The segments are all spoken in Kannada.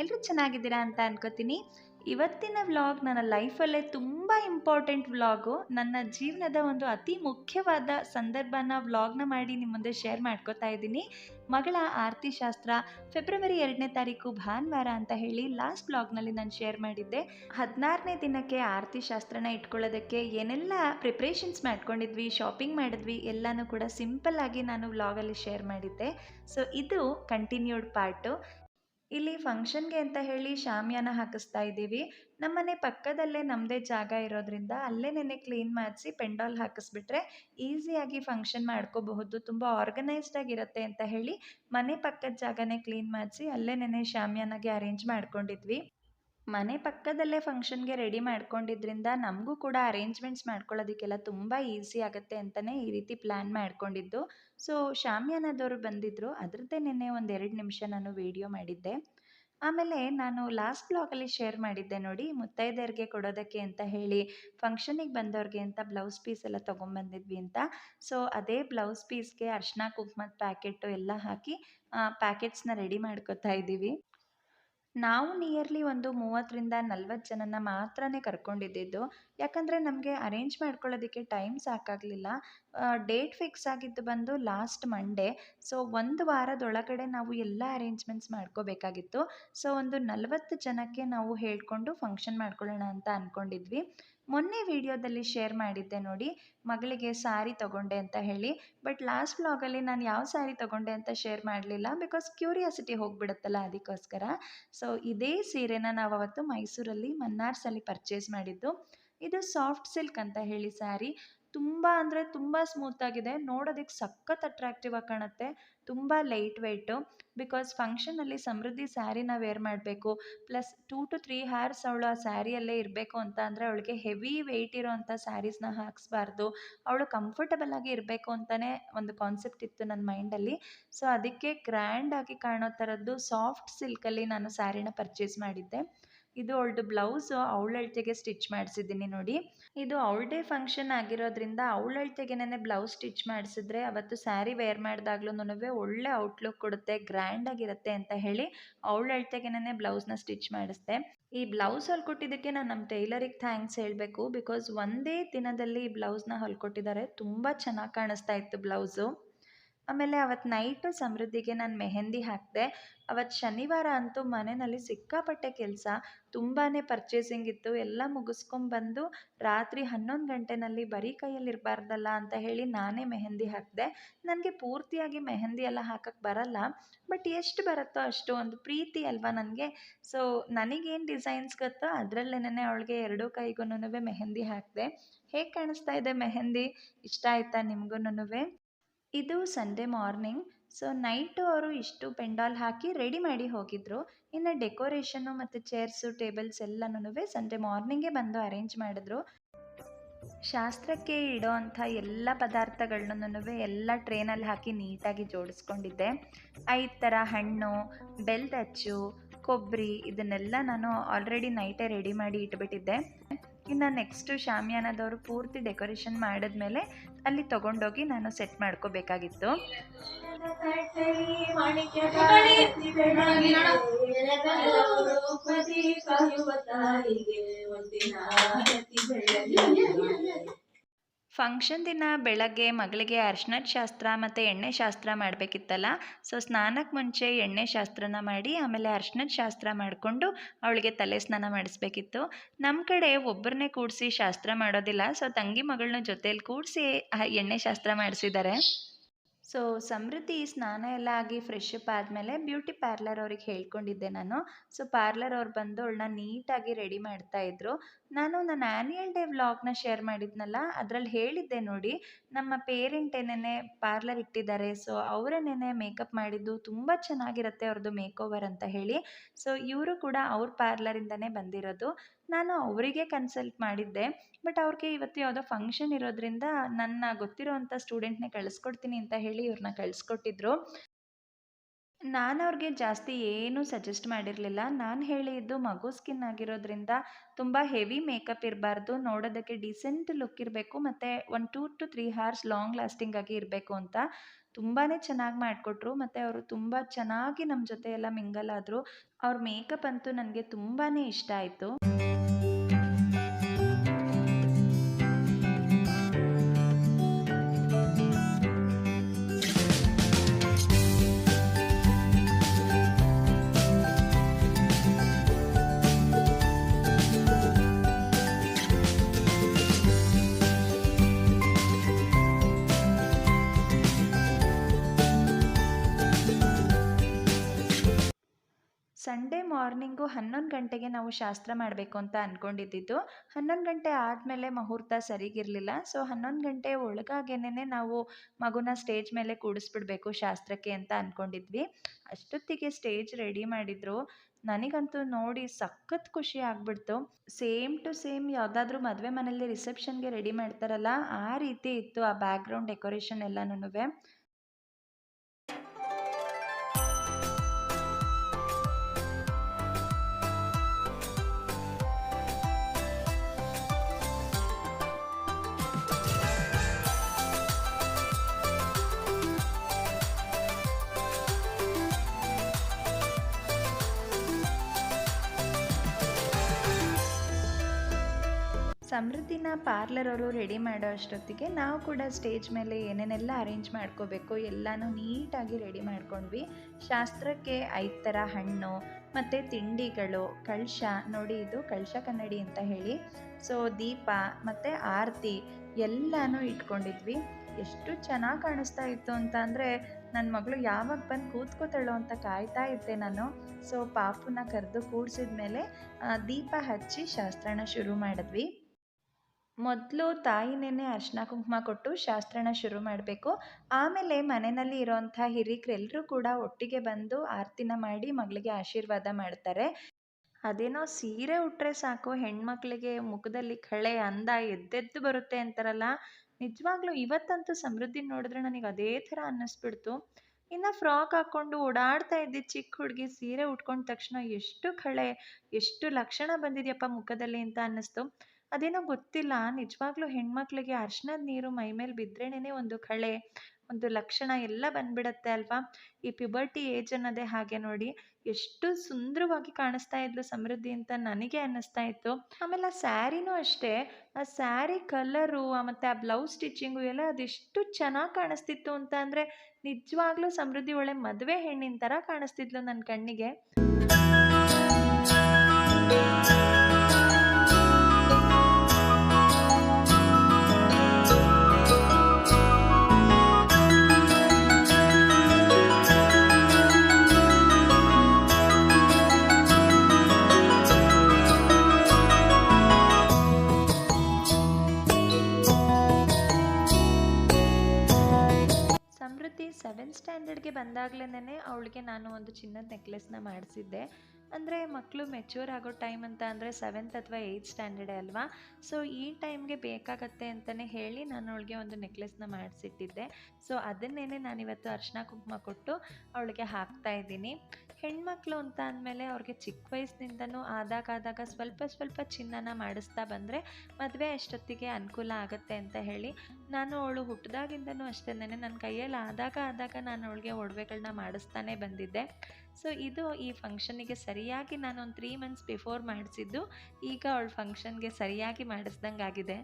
ಎಲ್ಲರೂ ಚೆನ್ನಾಗಿದ್ದೀರಾ ಅಂತ ಅನ್ಕೋತೀನಿ. ಇವತ್ತಿನ ವ್ಲಾಗ್ ನನ್ನ ಲೈಫಲ್ಲೇ ತುಂಬ ಇಂಪಾರ್ಟೆಂಟ್ ವ್ಲಾಗು. ನನ್ನ ಜೀವನದ ಒಂದು ಅತಿ ಮುಖ್ಯವಾದ ಸಂದರ್ಭನ ವ್ಲಾಗ್ನ ಮಾಡಿ ನಿಮ್ಮ ಮುಂದೆ ಶೇರ್ ಮಾಡ್ಕೋತಾ ಇದ್ದೀನಿ. ಮಗಳ ಆರತಿ ಶಾಸ್ತ್ರ ಫೆಬ್ರವರಿ ಎರಡನೇ ತಾರೀಕು ಭಾನುವಾರ ಅಂತ ಹೇಳಿ ಲಾಸ್ಟ್ ಬ್ಲಾಗ್ನಲ್ಲಿ ನಾನು ಶೇರ್ ಮಾಡಿದ್ದೆ. ಹದಿನಾರನೇ ದಿನಕ್ಕೆ ಆರತಿ ಶಾಸ್ತ್ರನ ಇಟ್ಕೊಳ್ಳೋದಕ್ಕೆ ಏನೆಲ್ಲ ಪ್ರಿಪ್ರೇಷನ್ಸ್ ಮಾಡ್ಕೊಂಡಿದ್ವಿ ಶಾಪಿಂಗ್ ಮಾಡಿದ್ವಿ, ಎಲ್ಲನೂ ಕೂಡ ಸಿಂಪಲ್ ಆಗಿ ನಾನು ವ್ಲಾಗಲ್ಲಿ ಶೇರ್ ಮಾಡಿದ್ದೆ. ಸೊ ಇದು ಕಂಟಿನ್ಯೂಡ್ ಪಾರ್ಟು ಇಲ್ಲಿ ಫಂಕ್ಷನ್ಗೆ ಅಂತ ಹೇಳಿ ಶಾಮಿಯಾನ ಹಾಕಿಸ್ತಾ ಇದ್ದೀವಿ. ನಮ್ಮನೆ ಪಕ್ಕದಲ್ಲೇ ನಮ್ಮದೇ ಜಾಗ ಇರೋದ್ರಿಂದ ಅಲ್ಲೇ ನೆನೆ ಕ್ಲೀನ್ ಮಾಡಿಸಿ ಪೆಂಡಾಲ್ ಹಾಕಿಸ್ಬಿಟ್ರೆ ಈಸಿಯಾಗಿ ಫಂಕ್ಷನ್ ಮಾಡ್ಕೋಬಹುದು. ತುಂಬ ಆರ್ಗನೈಸ್ಡ್ ಆಗಿರುತ್ತೆ ಅಂತ ಹೇಳಿ ಮನೆ ಪಕ್ಕದ ಜಾಗನೇ ಕ್ಲೀನ್ ಮಾಡಿಸಿ ಅಲ್ಲೇ ನೆನೆ ಶಾಮಿಯಾನಾಗೆ ಅರೇಂಜ್ ಮಾಡ್ಕೊಂಡಿದ್ವಿ. ಮನೆ ಪಕ್ಕದಲ್ಲೇ ಫಂಕ್ಷನ್ಗೆ ರೆಡಿ ಮಾಡ್ಕೊಂಡಿದ್ರಿಂದ ನಮಗೂ ಕೂಡ ಅರೇಂಜ್ಮೆಂಟ್ಸ್ ಮಾಡ್ಕೊಳ್ಳೋದಕ್ಕೆಲ್ಲ ತುಂಬ ಈಸಿ ಆಗುತ್ತೆ ಅಂತಲೇ ಈ ರೀತಿ ಪ್ಲ್ಯಾನ್ ಮಾಡ್ಕೊಂಡಿದ್ದು. ಸೊ, ಶಾಮಿಯಾನದವರು ಬಂದಿದ್ದರು ಅದರದ್ದೇ ನಿನ್ನೆ ಒಂದು ಎರಡು ನಿಮಿಷ ನಾನು ವೀಡಿಯೋ ಮಾಡಿದ್ದೆ. ಆಮೇಲೆ ನಾನು ಲಾಸ್ಟ್ ಬ್ಲಾಗಲ್ಲಿ ಶೇರ್ ಮಾಡಿದ್ದೆ ನೋಡಿ, ಮುತ್ತೈದೆಯರಿಗೆ ಕೊಡೋದಕ್ಕೆ ಅಂತ ಹೇಳಿ, ಫಂಕ್ಷನಿಗೆ ಬಂದವ್ರಿಗೆ ಅಂತ ಬ್ಲೌಸ್ ಪೀಸ್ ಎಲ್ಲ ತೊಗೊಂಬಂದಿದ್ವಿ ಅಂತ. ಸೊ, ಅದೇ ಬ್ಲೌಸ್ ಪೀಸ್ಗೆ ಅರ್ಶಿನ ಕುಂಕುಮದ ಪ್ಯಾಕೆಟು ಎಲ್ಲ ಹಾಕಿ ಪ್ಯಾಕೆಟ್ಸ್ನ ರೆಡಿ ಮಾಡ್ಕೋತಾ ಇದ್ದೀವಿ. ನಾವು ನಿಯರ್ಲಿ ಒಂದು ಮೂವತ್ತರಿಂದ ನಲ್ವತ್ತು ಜನನ ಮಾತ್ರನೇ ಕರ್ಕೊಂಡಿದ್ದಿದ್ದು. ಯಾಕಂದರೆ ನಮಗೆ ಅರೇಂಜ್ ಮಾಡ್ಕೊಳ್ಳೋದಕ್ಕೆ ಟೈಮ್ ಸಾಕಾಗಲಿಲ್ಲ. ಡೇಟ್ ಫಿಕ್ಸ್ ಆಗಿದ್ದು ಬಂದು ಲಾಸ್ಟ್ ಮಂಡೇ ಸೊ ಒಂದು ವಾರದೊಳಗಡೆ ನಾವು ಎಲ್ಲ ಅರೇಂಜ್ಮೆಂಟ್ಸ್ ಮಾಡ್ಕೋಬೇಕಾಗಿತ್ತು. ಸೊ ಒಂದು ನಲವತ್ತು ಜನಕ್ಕೆ ನಾವು ಹೇಳಿಕೊಂಡು ಫಂಕ್ಷನ್ ಮಾಡ್ಕೊಳ್ಳೋಣ ಅಂತ ಅಂದ್ಕೊಂಡಿದ್ವಿ ಮೊನ್ನೆ ವಿಡಿಯೋದಲ್ಲಿ ಶೇರ್ ಮಾಡಿದ್ದೆ ನೋಡಿ, ಮಗಳಿಗೆ ಸ್ಯಾರಿ ತಗೊಂಡೆ ಅಂತ ಹೇಳಿ. ಬಟ್ ಲಾಸ್ಟ್ ಬ್ಲಾಗಲ್ಲಿ ನಾನು ಯಾವ ಸ್ಯಾರಿ ತಗೊಂಡೆ ಅಂತ ಶೇರ್ ಮಾಡಲಿಲ್ಲ ಬಿಕಾಸ್ ಕ್ಯೂರಿಯಾಸಿಟಿ ಹೋಗಿಬಿಡುತ್ತಲ್ಲ ಅದಕ್ಕೋಸ್ಕರ. ಸೊ ಇದೇ ಸೀರೆನ ನಾವು ಅವತ್ತು ಮೈಸೂರಲ್ಲಿ ಮನ್ನಾರ್ಸಲ್ಲಿ ಪರ್ಚೇಸ್ ಮಾಡಿದ್ದು. ಇದು ಸಾಫ್ಟ್ ಸಿಲ್ಕ್ ಅಂತ ಹೇಳಿ ಸ್ಯಾರಿ ತುಂಬ ಅಂದರೆ ತುಂಬ ಸ್ಮೂತಾಗಿದೆ ನೋಡೋದಕ್ಕೆ ಸಖತ್ ಅಟ್ರಾಕ್ಟಿವ್ ಆಗಿ ಕಾಣುತ್ತೆ. ತುಂಬ ಲೈಟ್ ವೆಯ್ಟು ಬಿಕಾಸ್ ಫಂಕ್ಷನಲ್ಲಿ ಸಮೃದ್ಧಿ ಸ್ಯಾರಿನ ವೇರ್ ಮಾಡಬೇಕು. Plus two to three hours ಅವಳು ಆ ಸ್ಯಾರಿಯಲ್ಲೇ ಇರಬೇಕು ಅಂತ ಅಂದರೆ ಅವಳಿಗೆ ಹೆವಿ ವೆಯ್ಟ್ ಇರೋವಂಥ ಸ್ಯಾರೀಸ್ನ ಹಾಕಿಸ್ಬಾರ್ದು. ಅವಳು ಕಂಫರ್ಟಬಲ್ ಆಗಿ ಇರಬೇಕು ಅಂತಲೇ ಒಂದು ಕಾನ್ಸೆಪ್ಟ್ ಇತ್ತು ನನ್ನ ಮೈಂಡಲ್ಲಿ ಸೊ ಅದಕ್ಕೆ ಗ್ರ್ಯಾಂಡಾಗಿ ಕಾಣೋ ಥರದ್ದು ಸಾಫ್ಟ್ ಸಿಲ್ಕಲ್ಲಿ ನಾನು ಸ್ಯಾರಿನ ಪರ್ಚೇಸ್ ಮಾಡಿದ್ದೆ. ಇದು ಅವಳದು ಬ್ಲೌಸ್ ಅವಳಳ್ತೆಗೆ ಸ್ಟಿಚ್ ಮಾಡಿಸಿದ್ದೀನಿ ನೋಡಿ. ಇದು ಅವಳದೇ ಫಂಕ್ಷನ್ ಆಗಿರೋದ್ರಿಂದ ಅವಳ ಅಳತೆಗೆನೇ ಬ್ಲೌಸ್ ಸ್ಟಿಚ್ ಮಾಡಿಸಿದ್ರೆ ಅವತ್ತು ಸ್ಯಾರಿ ವೇರ್ ಮಾಡಿದಾಗ್ಲೂ ಒಳ್ಳೆ ಔಟ್ಲುಕ್ ಕೊಡುತ್ತೆ ಗ್ರ್ಯಾಂಡಾಗಿರುತ್ತೆ ಅಂತ ಹೇಳಿ ಅವಳ ಅಳತೆಗೆನೇ ಬ್ಲೌಸ್ನ ಸ್ಟಿಚ್ ಮಾಡಿಸ್ದೆ. ಈ ಬ್ಲೌಸ್ ಹೊಲ್ಕೊಟ್ಟಿದ್ದಕ್ಕೆ ನಾನು ನಮ್ಮ ಟೈಲರಿಗೆ ಥ್ಯಾಂಕ್ಸ್ ಹೇಳಬೇಕು ಬಿಕಾಸ್ ಒಂದೇ ದಿನದಲ್ಲಿ ಈ ಬ್ಲೌಸ್ನ ಹೊಲ್ಕೊಟ್ಟಿದ್ದಾರೆ ತುಂಬ ಚೆನ್ನಾಗಿ ಕಾಣಿಸ್ತಾ ಇತ್ತು ಬ್ಲೌಸು ಆಮೇಲೆ ಅವತ್ತು ನೈಟು ಸಮೃದ್ಧಿಗೆ ನಾನು ಮೆಹೆಂದಿ ಹಾಕಿದೆ ಅವತ್ತು ಶನಿವಾರ ಅಂತೂ ಮನೆಯಲ್ಲಿ ಸಿಕ್ಕಾಪಟ್ಟೆ ಕೆಲಸ ತುಂಬಾ ಪರ್ಚೇಸಿಂಗ್ ಇತ್ತು, ಎಲ್ಲ ಮುಗಿಸ್ಕೊಂಬಂದು ರಾತ್ರಿ ಹನ್ನೊಂದು ಗಂಟೆನಲ್ಲಿ ಬರೀ ಕೈಯಲ್ಲಿ ಇರಬಾರ್ದಲ್ಲ ಅಂತ ಹೇಳಿ ನಾನೇ ಮೆಹೆಂದಿ ಹಾಕಿದೆ. ನನಗೆ ಪೂರ್ತಿಯಾಗಿ ಮೆಹೆಂದಿ ಎಲ್ಲ ಹಾಕಕ್ಕೆ ಬರಲ್ಲ ಬಟ್ ಎಷ್ಟು ಬರುತ್ತೋ ಅಷ್ಟು ಒಂದು ಪ್ರೀತಿ ಅಲ್ವಾ ನನಗೆ. ಸೊ ನನಗೇನು ಡಿಸೈನ್ಸ್ ಗೊತ್ತೋ ಅದರಲ್ಲೇನೆ ಅವಳಿಗೆ ಎರಡೂ ಕೈಗೂ ಮೆಹೆಂದಿ ಹಾಕಿದೆ. ಹೇಗೆ ಕಾಣಿಸ್ತಾ ಇದೆ ಮೆಹೆಂದಿ? ಇಷ್ಟ ಆಯ್ತಾ ನಿಮಗೂ ಇದು ಸಂಡೆ ಮಾರ್ನಿಂಗ್. ಸೊ, ನೈಟು ಅವರು ಇಷ್ಟು ಪೆಂಡಾಲ್ ಹಾಕಿ ರೆಡಿ ಮಾಡಿ ಹೋಗಿದ್ರು. ಇನ್ನು ಡೆಕೋರೇಷನ್ನು ಮತ್ತು ಚೇರ್ಸು, ಟೇಬಲ್ಸ್ ಎಲ್ಲನೂ ಸಂಡೆ ಮಾರ್ನಿಂಗೇ ಬಂದು ಅರೇಂಜ್ ಮಾಡಿದ್ರು. ಶಾಸ್ತ್ರಕ್ಕೆ ಇಡೋ ಅಂಥ ಎಲ್ಲ ಪದಾರ್ಥಗಳನ್ನೂ ಎಲ್ಲ ಟ್ರೇನಲ್ಲಿ ಹಾಕಿ ನೀಟಾಗಿ ಜೋಡಿಸ್ಕೊಂಡಿದ್ದೆ. ಐದು ಥರ ಹಣ್ಣು, ಬೆಲ್ದಚ್ಚು, ಕೊಬ್ಬರಿ ಇದನ್ನೆಲ್ಲ ನಾನು ಆಲ್ರೆಡಿ ನೈಟೇ ರೆಡಿ ಮಾಡಿ ಇಟ್ಬಿಟ್ಟಿದ್ದೆ. ಇನ್ನು ನೆಕ್ಸ್ಟು ಶಾಮಿಯಾನದವರು ಪೂರ್ತಿ ಡೆಕೋರೇಷನ್ ಮಾಡಿದ್ಮೇಲೆ ಅಲ್ಲಿ ತಗೊಂಡೋಗಿ ನಾನು ಸೆಟ್ ಮಾಡ್ಕೋಬೇಕಾಗಿತ್ತು. ಫಂಕ್ಷನ್ ದಿನ ಬೆಳಗ್ಗೆ ಮಗಳಿಗೆ ಅರ್ಶನದ ಶಾಸ್ತ್ರ ಮತ್ತು ಎಣ್ಣೆ ಶಾಸ್ತ್ರ ಮಾಡಬೇಕಿತ್ತಲ್ಲ ಸೊ ಸ್ನಾನಕ್ಕೆ ಮುಂಚೆ ಎಣ್ಣೆ ಶಾಸ್ತ್ರನ ಮಾಡಿ, ಆಮೇಲೆ ಅರ್ಶನದ ಶಾಸ್ತ್ರ ಮಾಡಿಕೊಂಡು ಅವಳಿಗೆ ತಲೆ ಸ್ನಾನ ಮಾಡಿಸ್ಬೇಕಿತ್ತು. ನಮ್ಮ ಕಡೆ ಒಬ್ಬರನ್ನೇ ಕೂಡಿಸಿ ಶಾಸ್ತ್ರ ಮಾಡೋದಿಲ್ಲ ಸೊ ತಂಗಿ ಮಗಳನ್ನ ಜೊತೆಯಲ್ಲಿ ಕೂಡಿಸಿ ಎಣ್ಣೆ ಶಾಸ್ತ್ರ ಮಾಡಿಸಿದ್ದಾರೆ ಸೊ ಸಮೃದ್ಧಿ, ಸ್ನಾನ ಎಲ್ಲ ಆಗಿ ಫ್ರೆಶ್ ಅಪ್ ಆದಮೇಲೆ ಬ್ಯೂಟಿ ಪಾರ್ಲರ್ ಅವ್ರಿಗೆ ಹೇಳ್ಕೊಂಡಿದ್ದೆ ನಾನು. ಸೊ ಪಾರ್ಲರ್ ಅವ್ರು ಬಂದು ಅವಳನ್ನ ನೀಟಾಗಿ ರೆಡಿ ಮಾಡ್ತಾ ಇದ್ರು. ನಾನು ನನ್ನ ಆ್ಯನ್ಯಲ್ ಡೇ ವ್ಲಾಗ್ನ ಶೇರ್ ಮಾಡಿದ್ನಲ್ಲ, ಅದರಲ್ಲಿ ಹೇಳಿದ್ದೆ ನೋಡಿ, ನಮ್ಮ ಪೇರೆಂಟ್ ಏನೇನೆ ಪಾರ್ಲರ್ ಇಟ್ಟಿದ್ದಾರೆ ಸೊ ಅವರೇನೇನೆ ಮೇಕಪ್ ಮಾಡಿದ್ದು ತುಂಬ ಚೆನ್ನಾಗಿರುತ್ತೆ ಅವ್ರದ್ದು ಮೇಕ್ ಓವರ್ ಅಂತ ಹೇಳಿ. ಸೊ ಇವರು ಕೂಡ ಅವ್ರ ಪಾರ್ಲರಿಂದನೇ ಬಂದಿರೋದು. ನಾನು ಅವರಿಗೆ ಕನ್ಸಲ್ಟ್ ಮಾಡಿದ್ದೆ ಬಟ್ ಅವ್ರಿಗೆ ಇವತ್ತು ಯಾವುದೋ ಫಂಕ್ಷನ್ ಇರೋದ್ರಿಂದ ನನ್ನ ಗೊತ್ತಿರೋವಂಥ ಸ್ಟೂಡೆಂಟ್ನೇ ಕಳಿಸ್ಕೊಡ್ತೀನಿ ಅಂತ ಹೇಳಿ ಇವ್ರನ್ನ ಕಳಿಸ್ಕೊಟ್ಟಿದ್ರು. ನಾನು ಅವ್ರಿಗೆ ಜಾಸ್ತಿ ಏನೂ ಸಜೆಸ್ಟ್ ಮಾಡಿರಲಿಲ್ಲ. ನಾನು ಹೇಳಿದ್ದು ಮಗು ಸ್ಕಿನ್ ಆಗಿರೋದ್ರಿಂದ ತುಂಬ ಹೆವಿ ಮೇಕಪ್ ಇರಬಾರ್ದು, ನೋಡೋದಕ್ಕೆ ಡೀಸೆಂಟ್ ಲುಕ್ ಇರಬೇಕು, ಮತ್ತು ಒಂದು two to three hours long lasting ಆಗಿ ಇರಬೇಕು ಅಂತ ತುಂಬಾ ಚೆನ್ನಾಗಿ ಮಾಡಿಕೊಟ್ರು. ಮತ್ತು ಅವರು ತುಂಬ ಚೆನ್ನಾಗಿ ನಮ್ಮ ಜೊತೆ ಎಲ್ಲ ಮಿಂಗಲ್ ಆದರು. ಅವ್ರ ಮೇಕಪ್ ಅಂತೂ ನನಗೆ ತುಂಬಾ ಇಷ್ಟ ಆಯಿತು. ಮಾರ್ನಿಂಗು ಹನ್ನೊಂದು ಗಂಟೆಗೆ ನಾವು ಶಾಸ್ತ್ರ ಮಾಡಬೇಕು ಅಂತ ಅಂದ್ಕೊಂಡಿದ್ದಿದ್ದು ಹನ್ನೊಂದು ಗಂಟೆ ಆದಮೇಲೆ ಮುಹೂರ್ತ ಸರಿಗಿರಲಿಲ್ಲ. ಸೊ, ಹನ್ನೊಂದು ಗಂಟೆ ಒಳಗಾಗೇನೆ ನಾವು ಮಗುನ ಸ್ಟೇಜ್ ಮೇಲೆ ಕೂಡಿಸ್ಬಿಡ್ಬೇಕು ಶಾಸ್ತ್ರಕ್ಕೆ ಅಂತ ಅಂದ್ಕೊಂಡಿದ್ವಿ ಅಷ್ಟೊತ್ತಿಗೆ ಸ್ಟೇಜ್ ರೆಡಿ ಮಾಡಿದರು. ನನಗಂತೂ ನೋಡಿ ಸಖತ್ ಖುಷಿ ಆಗ್ಬಿಡ್ತು. ಸೇಮ್ ಟು ಸೇಮ್ ಯಾವುದಾದ್ರೂ ಮದುವೆ ಮನೇಲಿ ರಿಸೆಪ್ಷನ್ಗೆ ರೆಡಿ ಮಾಡ್ತಾರಲ್ಲ, ಆ ರೀತಿ ಇತ್ತು ಆ ಬ್ಯಾಕ್ಗ್ರೌಂಡ್ ಡೆಕೋರೇಷನ್ ಎಲ್ಲನೂ ಸಮೃದ್ಧಿನ ಪಾರ್ಲರ್ ಅವರು ರೆಡಿ ಮಾಡೋ ಅಷ್ಟೊತ್ತಿಗೆ ನಾವು ಕೂಡ ಸ್ಟೇಜ್ ಮೇಲೆ ಏನೇನೆಲ್ಲ ಅರೇಂಜ್ ಮಾಡ್ಕೋಬೇಕು ಎಲ್ಲನೂ ನೀಟಾಗಿ ರೆಡಿ ಮಾಡ್ಕೊಂಡ್ವಿ. ಶಾಸ್ತ್ರಕ್ಕೆ ಐದು ಥರ ಹಣ್ಣು, ಮತ್ತು ತಿಂಡಿಗಳು, ಕಳಶ, ನೋಡಿ ಇದು ಕಳಶ ಕನ್ನಡಿ ಅಂತ ಹೇಳಿ. ಸೊ ದೀಪ, ಮತ್ತು ಆರತಿ ಎಲ್ಲನೂ ಇಟ್ಕೊಂಡಿದ್ವಿ. ಎಷ್ಟು ಚೆನ್ನಾಗಿ ಕಾಣಿಸ್ತಾ ಇತ್ತು ಅಂತ ಅಂದರೆ ನನ್ನ ಮಗಳು ಯಾವಾಗ ಬಂದು ಕೂತ್ಕೋತಾಳೋ ಅಂತ ಕಾಯ್ತಾ ಇದ್ದೆ ನಾನು. ಸೊ ಪಾಪುನ ಕರೆದು ಕೂಡಿಸಿದ ಮೇಲೆ ದೀಪ ಹಚ್ಚಿ ಶಾಸ್ತ್ರನ ಶುರು ಮಾಡಿದ್ವಿ. ಮೊದಲು ತಾಯಿನೇನೆ ಅರ್ಶಿನ ಕುಂಕುಮ ಕೊಟ್ಟು ಶಾಸ್ತ್ರನ ಶುರು ಮಾಡಬೇಕು. ಆಮೇಲೆ ಮನೆಯಲ್ಲಿ ಇರೋಂಥ ಹಿರೀಕರೆಲ್ಲರೂ ಕೂಡ ಒಟ್ಟಿಗೆ ಬಂದು ಆರತಿನ ಮಾಡಿ ಮಗಳಿಗೆ ಆಶೀರ್ವಾದ ಮಾಡ್ತಾರೆ. ಅದೇನೋ ಸೀರೆ ಉಟ್ಟರೆ ಸಾಕು, ಹೆಣ್ಮಕ್ಳಿಗೆ ಮುಖದಲ್ಲಿ ಕಳೆ, ಅಂದ ಎದ್ದೆದ್ದು ಬರುತ್ತೆ ಅಂತಾರಲ್ಲ. ನಿಜವಾಗ್ಲೂ ಇವತ್ತಂತೂ ಸಮೃದ್ಧಿ ನೋಡಿದ್ರೆ ನನಗೆ ಅದೇ ಥರ ಅನ್ನಿಸ್ಬಿಡ್ತು. ಇನ್ನು ಫ್ರಾಕ್ ಹಾಕ್ಕೊಂಡು ಓಡಾಡ್ತಾ ಇದ್ದಿದ್ದು ಚಿಕ್ಕ ಹುಡುಗಿ, ಸೀರೆ ಉಟ್ಕೊಂಡ ತಕ್ಷಣ ಎಷ್ಟು ಕಳೆ, ಎಷ್ಟು ಲಕ್ಷಣ ಬಂದಿದೆಯಪ್ಪ ಮುಖದಲ್ಲಿ ಅಂತ ಅನ್ನಿಸ್ತು. ಅದೇನೋ ಗೊತ್ತಿಲ್ಲ. ನಿಜವಾಗ್ಲೂ ಹೆಣ್ಮಕ್ಳಿಗೆ ಅರ್ಶಿನದ ನೀರು ಮೈ ಮೇಲೆ ಬಿದ್ರೇನೆ ಒಂದು ಕಳೆ, ಒಂದು ಲಕ್ಷಣ ಎಲ್ಲ ಬಂದ್ಬಿಡತ್ತೆ ಅಲ್ವಾ? ಈ ಪ್ಯುಬರ್ಟಿ ಏಜ್ ಅನ್ನೋದೇ ಹಾಗೆ ನೋಡಿ ಎಷ್ಟು ಸುಂದರವಾಗಿ ಕಾಣಿಸ್ತಾ ಇದ್ಲು ಸಮೃದ್ಧಿ ಅಂತ ನನಗೆ ಅನ್ನಿಸ್ತಾ ಇತ್ತು. ಆಮೇಲೆ ಆ ಸ್ಯಾರಿನೂ ಅಷ್ಟೇ, ಆ ಸ್ಯಾರಿ ಕಲರು ಮತ್ತು ಆ ಬ್ಲೌಸ್ ಸ್ಟಿಚಿಂಗು ಎಲ್ಲ ಅದೆಷ್ಟು ಚೆನ್ನಾಗಿ ಕಾಣಿಸ್ತಿತ್ತು ಅಂತ ಅಂದರೆ ನಿಜವಾಗ್ಲೂ ಸಮೃದ್ಧಿ ಒಳ್ಳೆ ಮದುವೆ ಹೆಣ್ಣಿನ ಥರ ಕಾಣಿಸ್ತಿದ್ಲು ನನ್ನ ಕಣ್ಣಿಗೆ. ಸೆವೆಂತ್ ಸ್ಟ್ಯಾಂಡರ್ಡ್ಗೆ ಬಂದಾಗ್ಲೇನೆ ಅವಳಿಗೆ ನಾನು ಒಂದು ಚಿನ್ನದ ನೆಕ್ಲೆಸ್ನ ಮಾಡಿಸಿದ್ದೆ. ಅಂದರೆ ಮಕ್ಕಳು ಮೆಚ್ಯೂರ್ ಆಗೋ ಟೈಮ್ ಅಂತ ಅಂದರೆ ಸೆವೆಂತ್ ಅಥವಾ ಏಯ್ತ್ ಸ್ಟ್ಯಾಂಡರ್ಡೇ ಅಲ್ವಾ? ಸೊ ಈ ಟೈಮ್ಗೆ ಬೇಕಾಗತ್ತೆ ಅಂತಲೇ ಹೇಳಿ ನಾನು ಅವಳಿಗೆ ಒಂದು ನೆಕ್ಲೆಸ್ನ ಮಾಡಿಸಿಟ್ಟಿದ್ದೆ. ಸೊ ಅದನ್ನೇನೆ ನಾನಿವತ್ತು ಅರ್ಶಿನ ಕುಂಕುಮ ಕೊಟ್ಟು ಅವಳಿಗೆ ಹಾಕ್ತಾ ಇದ್ದೀನಿ. ಹೆಣ್ಮಕ್ಳು ಅಂತ ಅಂದಮೇಲೆ ಅವ್ರಿಗೆ ಚಿಕ್ಕ ವಯಸ್ಸಿನಿಂದನೂ ಆದಾಗ ಸ್ವಲ್ಪ ಸ್ವಲ್ಪ ಚಿನ್ನನ ಮಾಡಿಸ್ತಾ ಬಂದರೆ ಮದುವೆ ಅಷ್ಟೊತ್ತಿಗೆ ಅನುಕೂಲ ಆಗುತ್ತೆ ಅಂತ ಹೇಳಿ ನಾನು ಅವಳು ಹುಟ್ಟಿದಾಗಿಂದನೂ ಅಷ್ಟೇ ನನ್ನ ಕೈಯಲ್ಲಿ ಆದಾಗ ಆದಾಗ ನಾನು ಅವಳಿಗೆ ಒಡವೆಗಳನ್ನ ಮಾಡಿಸ್ತಾನೆ ಬಂದಿದ್ದೆ. ಸೊ ಇದು ಈ ಫಂಕ್ಷನಿಗೆ ಸರಿಯಾಗಿ ನಾನು ಒಂದು ತ್ರೀ ಮಂತ್ಸ್ ಬಿಫೋರ್ ಮಾಡಿಸಿದ್ದು, ಈಗ ಅವಳ ಫಂಕ್ಷನ್ಗೆ ಸರಿಯಾಗಿ ಮಾಡಿಸ್ದಂಗೆ ಆಗಿದೆ.